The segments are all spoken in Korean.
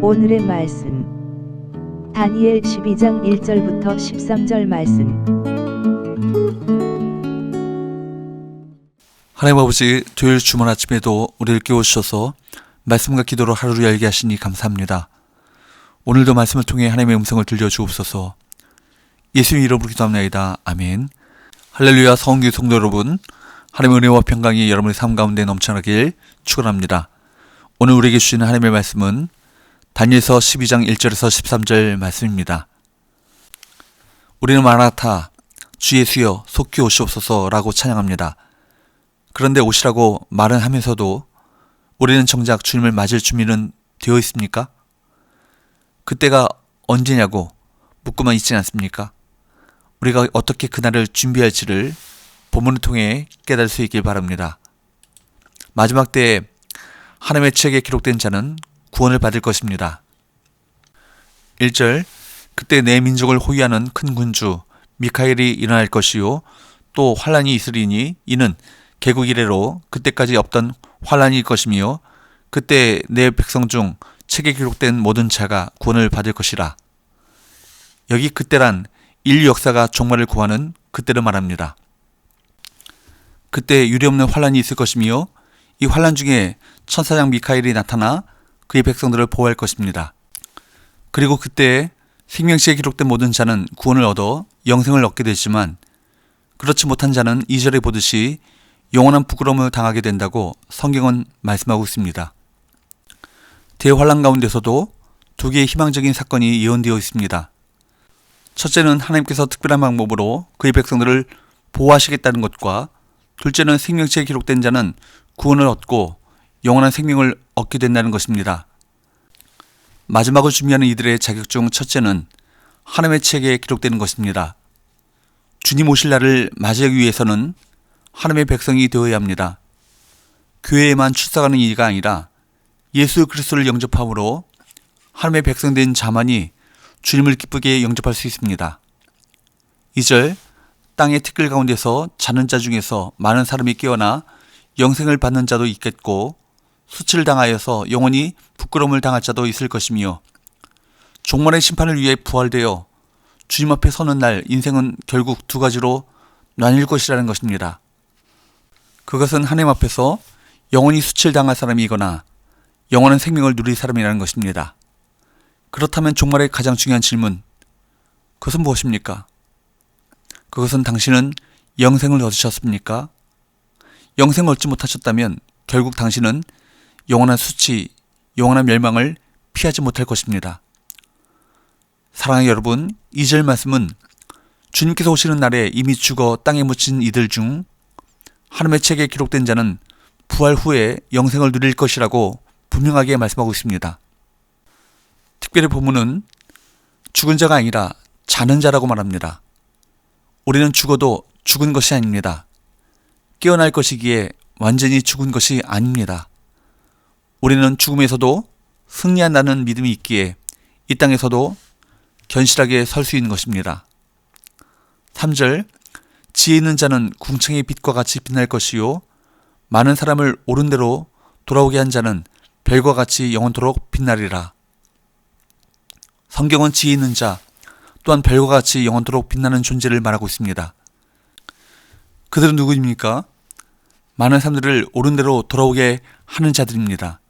오늘의 말씀 다니엘 12장 1절부터 13절 말씀 하나님 아버지 토요일 주말 아침에도 우리를 깨우셔서 말씀과 기도로 하루를 열게 하시니 감사합니다. 오늘도 말씀을 통해 하나님의 음성을 들려주옵소서 예수님 이름으로 기도합니다. 아멘 할렐루야 성기 성도 여러분 하나님의 은혜와 평강이 여러분의 삶 가운데 넘쳐나길 축원합니다. 오늘 우리에게 주시는 하나님의 말씀은 다니엘서 12장 1절에서 13절 말씀입니다. 우리는 마라타 주 예수여 속히 오시옵소서라고 찬양합니다. 그런데 오시라고 말은 하면서도 우리는 정작 주님을 맞을 준비는 되어 있습니까? 그때가 언제냐고 묻고만 있지 않습니까? 우리가 어떻게 그날을 준비할지를 본문을 통해 깨달을 수 있길 바랍니다. 마지막 때에 하나님의 책에 기록된 자는 구원을 받을 것입니다. 1절 그때 내 민족을 호위하는 큰 군주 미카엘이 일어날 것이요 또 환란이 있으리니 이는 개국 이래로 그때까지 없던 환란일 것이며 그때 내 백성 중 책에 기록된 모든 자가 구원을 받을 것이라. 여기 그때란 인류 역사가 종말을 구하는 그때를 말합니다. 그때 유례없는 환란이 있을 것이며 이 환란 중에 천사장 미카엘이 나타나 그의 백성들을 보호할 것입니다. 그리고 그때 생명시에 기록된 모든 자는 구원을 얻어 영생을 얻게 되지만 그렇지 못한 자는 이절에 보듯이 영원한 부끄러움을 당하게 된다고 성경은 말씀하고 있습니다. 대환란 가운데서도 두 개의 희망적인 사건이 예언되어 있습니다. 첫째는 하나님께서 특별한 방법으로 그의 백성들을 보호하시겠다는 것과 둘째는 생명체에 기록된 자는 구원을 얻고 영원한 생명을 얻게 된다는 것입니다. 마지막을 준비하는 이들의 자격 중 첫째는 하나님의 책에 기록되는 것입니다. 주님 오실 날을 맞이하기 위해서는 하나님의 백성이 되어야 합니다. 교회에만 출석하는 이가 아니라 예수 그리스도를 영접함으로 하나님의 백성 된 자만이 주님을 기쁘게 영접할 수 있습니다. 2절 땅의 티끌 가운데서 자는 자 중에서 많은 사람이 깨어나 영생을 받는 자도 있겠고 수치를 당하여서 영원히 부끄러움을 당할 자도 있을 것이며 종말의 심판을 위해 부활되어 주님 앞에 서는 날 인생은 결국 두 가지로 나뉠 것이라는 것입니다. 그것은 하나님 앞에서 영원히 수치를 당할 사람이거나 영원한 생명을 누릴 사람이라는 것입니다. 그렇다면 종말의 가장 중요한 질문, 그것은 무엇입니까? 그것은 당신은 영생을 얻으셨습니까? 영생을 얻지 못하셨다면 결국 당신은 영원한 수치, 영원한 멸망을 피하지 못할 것입니다. 사랑하는 여러분, 이 절 말씀은 주님께서 오시는 날에 이미 죽어 땅에 묻힌 이들 중 하나님의 책에 기록된 자는 부활 후에 영생을 누릴 것이라고 분명하게 말씀하고 있습니다. 특별히 본문은 죽은 자가 아니라 자는 자라고 말합니다. 우리는 죽어도 죽은 것이 아닙니다. 깨어날 것이기에 완전히 죽은 것이 아닙니다. 우리는 죽음에서도 승리한다는 믿음이 있기에 이 땅에서도 견실하게 설 수 있는 것입니다. 3절 지혜 있는 자는 궁창의 빛과 같이 빛날 것이요 많은 사람을 옳은 대로 돌아오게 한 자는 별과 같이 영원토록 빛나리라. 성경은 지혜 있는 자 또한 별과 같이 영원토록 빛나는 존재를 말하고 있습니다. 그들은 누구입니까? 많은 사람들을 옳은 대로 돌아오게 하는 자들입니다.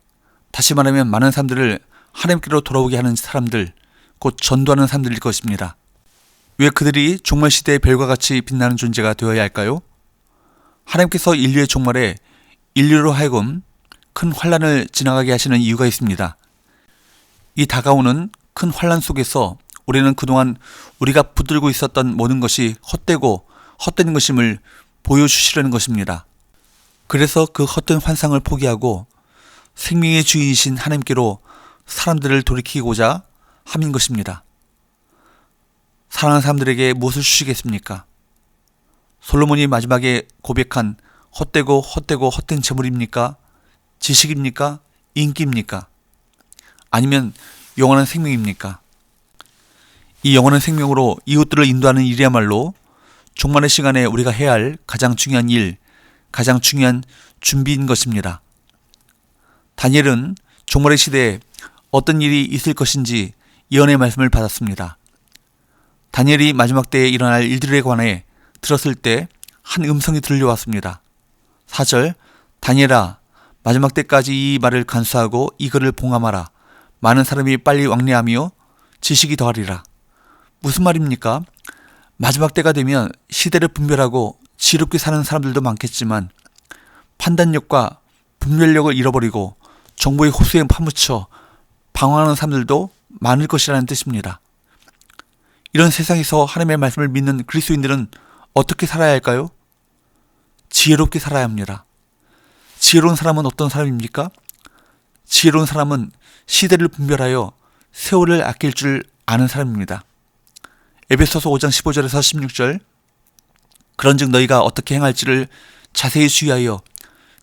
다시 말하면 많은 사람들을 하나님께로 돌아오게 하는 사람들, 곧 전도하는 사람들일 것입니다. 왜 그들이 종말 시대의 별과 같이 빛나는 존재가 되어야 할까요? 하나님께서 인류의 종말에 인류로 하여금 큰 환란을 지나가게 하시는 이유가 있습니다. 이 다가오는 큰 환란 속에서 우리는 그동안 우리가 붙들고 있었던 모든 것이 헛되고 헛된 것임을 보여주시려는 것입니다. 그래서 그 헛된 환상을 포기하고 생명의 주인이신 하나님께로 사람들을 돌이키고자 함인 것입니다. 사랑하는 사람들에게 무엇을 주시겠습니까? 솔로몬이 마지막에 고백한 헛되고 헛되고 헛된 재물입니까? 지식입니까? 인기입니까? 아니면 영원한 생명입니까? 이 영원한 생명으로 이웃들을 인도하는 일이야말로 종말의 시간에 우리가 해야 할 가장 중요한 일, 가장 중요한 준비인 것입니다. 다니엘은 종말의 시대에 어떤 일이 있을 것인지 예언의 말씀을 받았습니다. 다니엘이 마지막 때에 일어날 일들에 관해 들었을 때 한 음성이 들려왔습니다. 4절 다니엘아 마지막 때까지 이 말을 간수하고 이 글을 봉함하라. 많은 사람이 빨리 왕래하며 지식이 더하리라. 무슨 말입니까? 마지막 때가 되면 시대를 분별하고 지롭게 사는 사람들도 많겠지만 판단력과 분별력을 잃어버리고 정보의 호수에 파묻혀 방황하는 사람들도 많을 것이라는 뜻입니다. 이런 세상에서 하나님의 말씀을 믿는 그리스도인들은 어떻게 살아야 할까요? 지혜롭게 살아야 합니다. 지혜로운 사람은 어떤 사람입니까? 지혜로운 사람은 시대를 분별하여 세월을 아낄 줄 아는 사람입니다. 에베소서 5장 15절에서 16절 그런즉 너희가 어떻게 행할지를 자세히 주의하여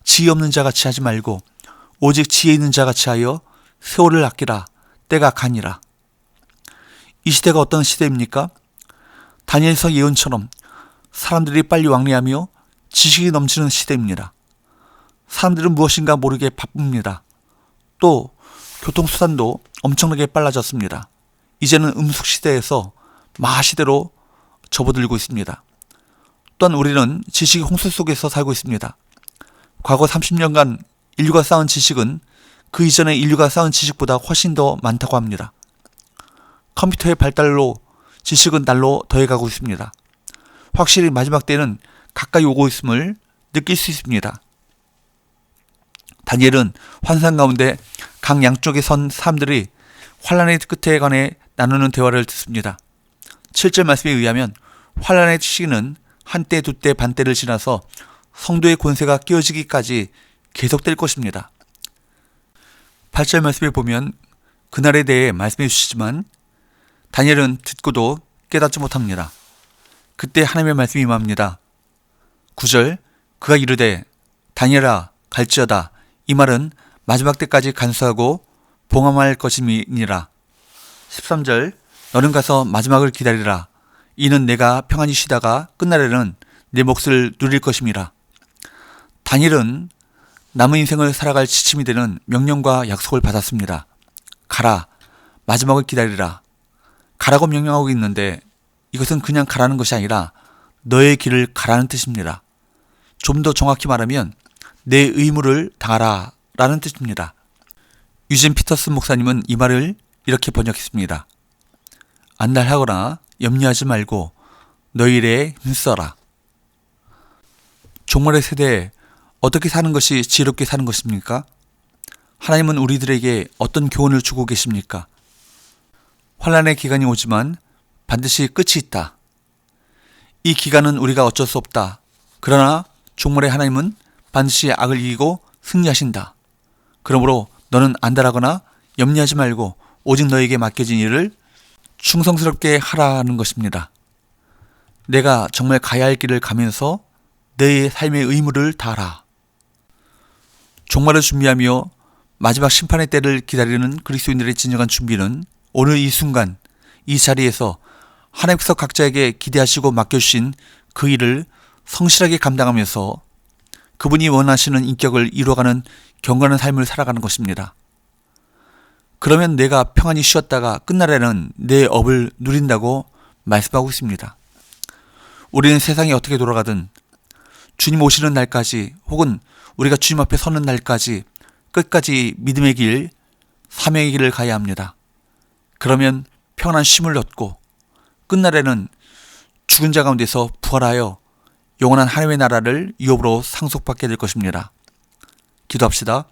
지혜 없는 자 같이 하지 말고 오직 지혜 있는 자 같이 하여 세월을 아끼라 때가 가니라. 이 시대가 어떤 시대입니까? 다니엘서 예언처럼 사람들이 빨리 왕래하며 지식이 넘치는 시대입니다. 사람들은 무엇인가 모르게 바쁩니다. 또 교통수단도 엄청나게 빨라졌습니다. 이제는 음숙 시대에서 마하 시대로 접어들고 있습니다. 또한 우리는 지식의 홍수 속에서 살고 있습니다. 과거 30년간 인류가 쌓은 지식은 그 이전에 인류가 쌓은 지식보다 훨씬 더 많다고 합니다. 컴퓨터의 발달로 지식은 날로 더해가고 있습니다. 확실히 마지막 때는 가까이 오고 있음을 느낄 수 있습니다. 다니엘은 환상 가운데 각 양쪽에 선 사람들이 환란의 끝에 관해 나누는 대화를 듣습니다. 7절 말씀에 의하면 환란의 시기는 한때, 두때, 반때를 지나서 성도의 권세가 깨어지기까지 계속될 것입니다. 8절 말씀에 보면 그날에 대해 말씀해 주시지만 다니엘은 듣고도 깨닫지 못합니다. 그때 하나님의 말씀이 임합니다. 9절 그가 이르되 다니엘아 갈지어다 이 말은 마지막 때까지 간수하고 봉함할 것임이니라. 13절 너는 가서 마지막을 기다리라. 이는 내가 평안히 쉬다가 끝날에는 내 몫을 누릴 것임이라. 다니엘은 남은 인생을 살아갈 지침이 되는 명령과 약속을 받았습니다. 가라. 마지막을 기다리라. 가라고 명령하고 있는데 이것은 그냥 가라는 것이 아니라 너의 길을 가라는 뜻입니다. 좀 더 정확히 말하면 내 의무를 다하라 라는 뜻입니다. 유진 피터스 목사님은 이 말을 이렇게 번역했습니다. 안달하거나 염려하지 말고 너희 일에 힘써라. 종말의 세대에 어떻게 사는 것이 지혜롭게 사는 것입니까? 하나님은 우리들에게 어떤 교훈을 주고 계십니까? 환란의 기간이 오지만 반드시 끝이 있다. 이 기간은 우리가 어쩔 수 없다. 그러나 종말의 하나님은 반드시 악을 이기고 승리하신다. 그러므로 너는 안달하거나 염려하지 말고 오직 너에게 맡겨진 일을 충성스럽게 하라는 것입니다. 내가 정말 가야 할 길을 가면서 내 삶의 의무를 다하라. 종말을 준비하며 마지막 심판의 때를 기다리는 그리스도인들의 진정한 준비는 오늘 이 순간 이 자리에서 하나님께서 각자에게 기대하시고 맡겨주신 그 일을 성실하게 감당하면서 그분이 원하시는 인격을 이루어가는 경건한 삶을 살아가는 것입니다. 그러면 내가 평안히 쉬었다가 끝날에는 내 업을 누린다고 말씀하고 있습니다. 우리는 세상이 어떻게 돌아가든 주님 오시는 날까지 혹은 우리가 주님 앞에 서는 날까지 끝까지 믿음의 길, 사명의 길을 가야 합니다. 그러면 평안한 쉼을 얻고 끝날에는 죽은 자 가운데서 부활하여 영원한 하나님의 나라를 유업으로 상속받게 될 것입니다. 기도합시다.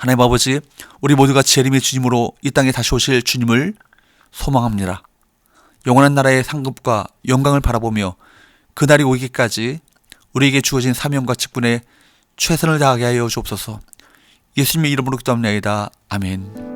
하나님 아버지, 우리 모두가 재림의 주님으로 이 땅에 다시 오실 주님을 소망합니다. 영원한 나라의 상급과 영광을 바라보며 그날이 오기까지 우리에게 주어진 사명과 직분에 최선을 다하게 하여 주옵소서. 예수님의 이름으로 기도합니다. 아멘.